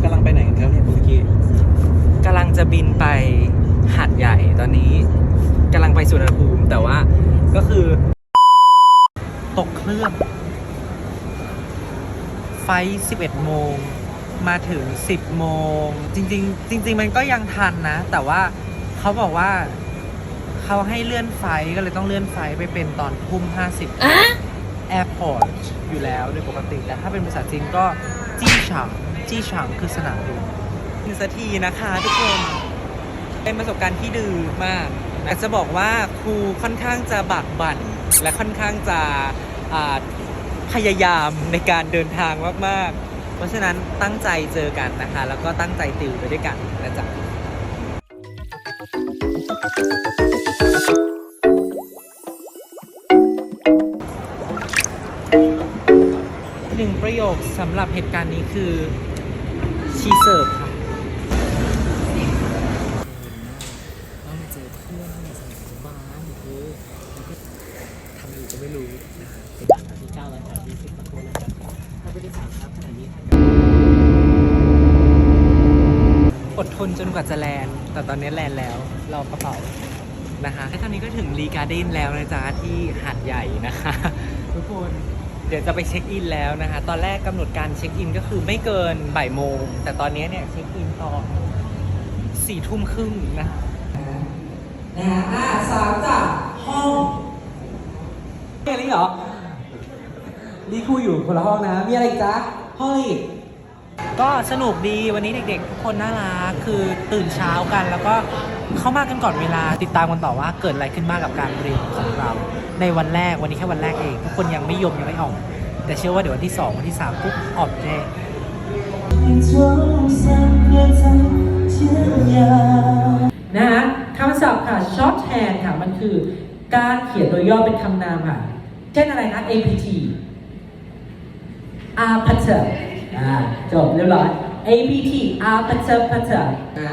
แล้วเนี่ยเมื่อกี้กำลังจะบินไปหาดใหญ่ตอนนี้กำลังไปสุวรรณภูมิแต่ว่าก็คือ ตกเครื่อง ไฟล์11 โมง มาถึง 10 โมง จริง ๆ จริง ๆ มันก็ยังทันนะ แต่ว่าเขาบอกว่าเขาให้เลื่อนไฟล์ก็เลยต้องเลื่อนไฟล์ไปเป็นตอนทุ่ม 50แอร์พอร์ตอยู่แล้วโดยปกติแต่ถ้าเป็นภาษาจีนก็จี้ฉาง จี้ฉางคือสนามบินถึงสักทีนะคะทุกคนเป็นประสบการณ์ที่ดื้อมากแต่จะบอกว่าครูค่อนข้างจะบากบั่น และค่อนข้างจะพยายามในการเดินทางมากๆ เพราะฉะนั้นตั้งใจเจอกันนะคะ แล้วก็ตั้งใจติวไปด้วยกันนะจ๊ะหนึ่งประโยคสำหรับเหตุการณ์นี้คือ ชีเสิร์ฟค่ะต้องเจอเพื่อนในสมัยบ้านคือแล้วก็ทำอยู่ก็ไม่รู้นะคะเป็นหลังที่เก้าแล้วค่ะที่สิบกว่าคนแล้วครับถ้าไม่ได้สามครับขนาดนี้อดทนจนกว่าจะแลนด์แต่ตอนนี้แลนด์แล้วรากระเป๋านะคะและตอนนี้ก็ถึงรีการ์เด้นแล้วนะจ๊ะที่หาดใหญ่นะคะ ทุกคน เดี๋ยวจะไปเช็คอินแล้วนะคะ ตอนแรกกำหนดการเช็คอินก็คือไม่เกินบ่ายโมง แต่ตอนนี้เนี่ยเช็คอินตอนสี่ทุ่มครึ่งนะนะฮะอ่าสามจ้ะห้องมีอะไรอีกเหรอดีครูอยู่คนละห้องนะ มีอะไรอีกจ๊ะห้องอะไรอีก ก็สนุกดีวันนี้เด็กๆทุกคนน่ารักคือตื่นเช้ากัน แล้วก็เข้ามากันก่อนเวลาติดตามกันต่อว่าเกิดอะไรขึ้นบ้างกับการเรียนของเรา ในวันแรกวันนี้แค่วันแรกเองทุกคนยังไม่ยมยังไม่ออก แต่เชื่อว่าเดี๋ยววันที่สองวันที่สามปุ๊บออกแน่นะฮะคำศัพท์ค่ะ shorthand ค่ะ มันคือการเขียนโดยย่อเป็นคำนามค่ะ เช่นอะไรคะ APT aperture อ่าจบเรียบร้อย APT aperture aperture นะ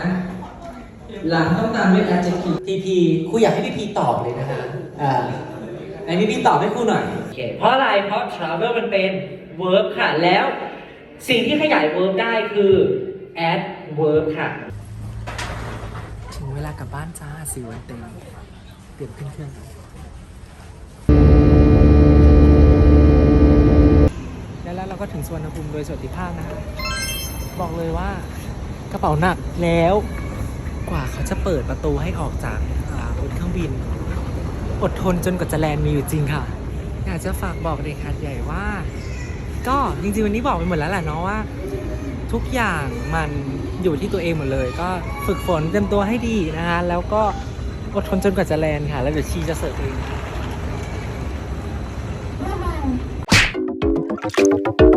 หลังต้องตามด้วย adjective PP ครูอยากให้พี่พีตอบเลยนะฮะอ่าไหนพี่พีตอบให้ครูหน่อย โอเคเพราะอะไร เพราะ travel มันเป็น verb ค่ะ แล้ว สิ่งที่ขยาย verb ได้คือ add verb ค่ะ ถึงเวลากลับบ้านจ้าสี่วันเต็มเตรียมขึ้นเครื่อง ก็ถึงสวนภูมิโดยสวัสดิภาพนะฮะบอกเลยว่ากระเป๋าหนักแล้ว กว่าเขาจะเปิดประตูให้ออกจากอ่าบนเครื่องบิน อดทนจนกว่าจะแลนด์มีอยู่จริงค่ะ อยากจะฝากบอกเด็กหัดใหญ่ว่า ก็จริงๆวันนี้บอกไปหมดแล้วแหละเนาะว่า ทุกอย่างมันอยู่ที่ตัวเองหมดเลย ก็ฝึกฝนเตรียมตัวให้ดีนะคะแล้วก็อดทนจนกว่าจะแลนด์ค่ะ แล้วเดี๋ยวชีจะเสิร์ฟเอง Thank you.